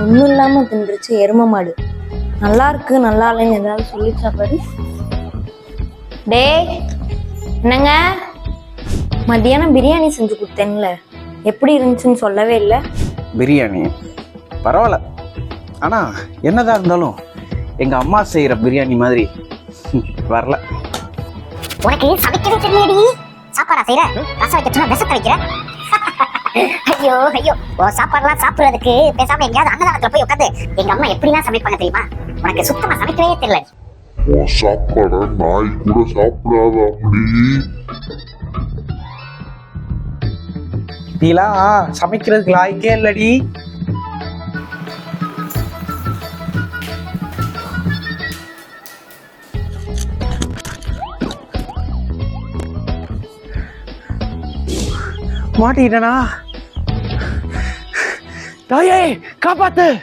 ஒன்றும் இல்லாமல் தின்றுச்சு எரும மாடு. நல்லா இருக்கு நல்லா இல்லைன்னு ஏதாவது சொல்லிச்சா பாரு. டேய் என்னங்க? மத்தியானம் பிரியாணி செஞ்சு கொடுத்தேன்ல. எப்படி இருந்துச்சுன்னு சொல்லவே இல்லை. பிரியாணி? பரவாயில்ல ஆனால் என்னதான் இருந்தாலும் எங்கள் அம்மா செய்கிற பிரியாணி மாதிரி வரல. உனக்கு சமைக்கவே தெரியலடி. சாப்பாடா செய்யற ரசம் வைக்க சொன்னா விஷத்தை வைக்கிற? ஐயோ ஐயோ ஓ சாப்பாடுலாம் சாப்பிடுறதுக்கு பேசாம எங்கேயாவது அன்னதானத்துல போய் உட்காந்து எங்க அம்மா எப்படிலாம் சமைப்பாங்க தெரியுமா? உனக்கு சுத்தமா சமைக்கவே தெரியல. உன் சாப்பாட நாய் கூட சாப்பிடாத அப்படி? நீலாம் சமைக்கிறதுக்கு லாய்க்கே இல்லடி. மாட்டிக்கிட்டனா? Dayı kapatı.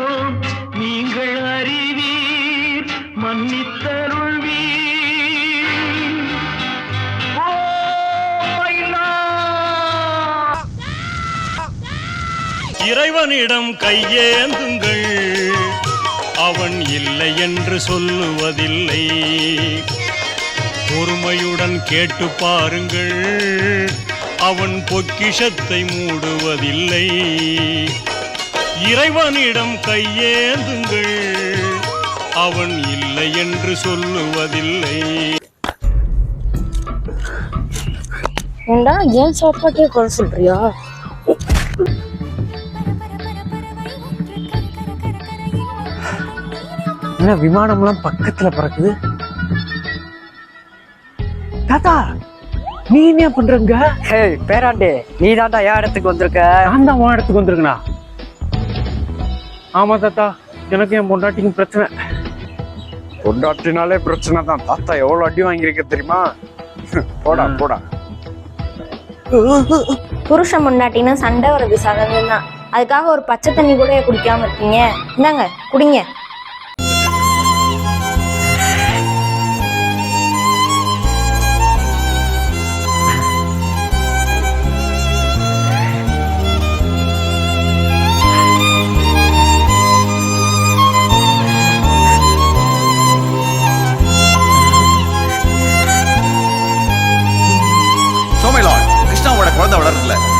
இறைவனிடம் கையேந்துங்கள். அவன் இல்லை என்று சொல்லுவதில்லை. பொறுமையுடன் கேட்டு பாருங்கள். அவன் பொக்கிஷத்தை மூடுவதில்லை. இறைவனிடம் கையேந்துங்கள். அவன் இல்லை என்று சொல்லுவதில்லை. ஏண்டா ஏன் சாப்பாட்டே குறை சொல்றியா? என்ன விமானம்லாம் பக்கத்துல பறக்குது. தாத்தா நீ என்ன பண்றங்க? ஹேய் பேராண்டி நீ தாண்டா என் இடத்துக்கு வந்திருக்க? நான் தான் உன் இடத்துக்கு வந்திருக்கனா? ஆமா தாத்தா எனக்கு என் பொண்டாட்டிக்கும் பிரச்சனை. பொண்டாட்டினாலே பிரச்சனை தான். தாத்தா எவ்வளவு அடி வாங்கியிருக்க தெரியுமா? போடா போடா. புருஷன் முன்னாட்டினா சண்டை வர்றது சகஜம் தான் அதுக்காக ஒரு பச்சை தண்ணி கூட குடிக்காம இருக்கீங்க. இந்தாங்க குடிங்க. சோமைலாட் கிருஷ்ணாவோட குழந்தை வளரல